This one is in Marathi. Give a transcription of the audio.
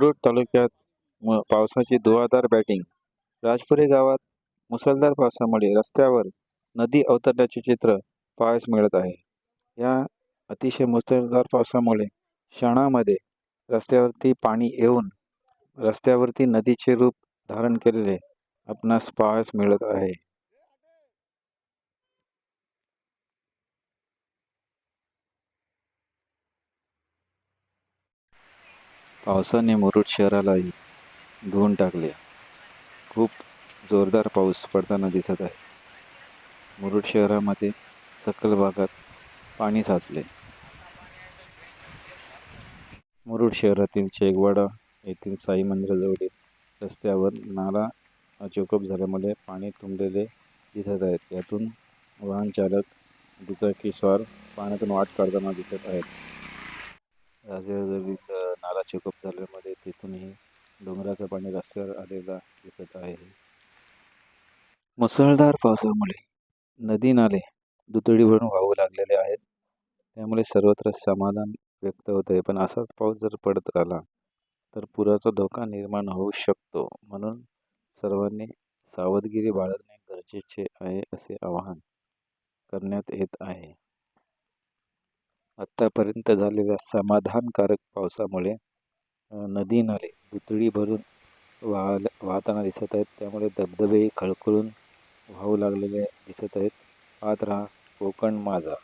मुरुड तालुक्यात म पावसाची धुवाधार बॅटिंग राजपुरे गावात मुसळधार पावसामुळे रस्त्यावर नदी अवतरल्याचे चित्र पाहायस मिळत आहे. या अतिशय मुसळधार पावसामुळे क्षणामध्ये रस्त्यावरती पाणी येऊन रस्त्यावरती नदीचे रूप धारण केलेले आपणास पाहायस मिळत आहे. पावसाने मुरुड शहरालाही धुवून टाकले. खूप जोरदार पाऊस पडताना दिसत आहे. मुरुड शहरामध्ये सकल भागात पाणी साचले. मुरुड शहरातील शेगवाडा येथील साई मंदिराजवळील रस्त्यावर नाला चोकअप झाल्यामुळे पाणी तुंबलेले दिसत आहेत यातून वाहन चालक दुचाकी स्वार पाण्यातून वाट काढताना दिसत आहेत. राजवरील चेकअप झाल्यामध्ये तिथूनही डोंगराचं पाणी रस्त्यावर आलेला दिसत आहे. मुसळधार पावसामुळे नदी नाले दुतडी भरून वाहू लागलेले आहेत. त्यामुळे सर्वत्र समाधान व्यक्त होत आहे पण असाच पाऊस जर पडत राहिला तर पुराचा धोका निर्माण होऊ शकतो. म्हणून सर्वांनी सावधगिरी बाळगणे गरजेचे आहे असे आवाहन करण्यात येत आहे. आत्तापर्यंत झालेल्या समाधानकारक पावसामुळे नदी नाले दुतडी भरून वाह वाहताना दिसत आहेत. त्यामुळे धबधबे खळखळून वाहू लागलेले दिसत आहेत. पाहत राहा कोकण माझा.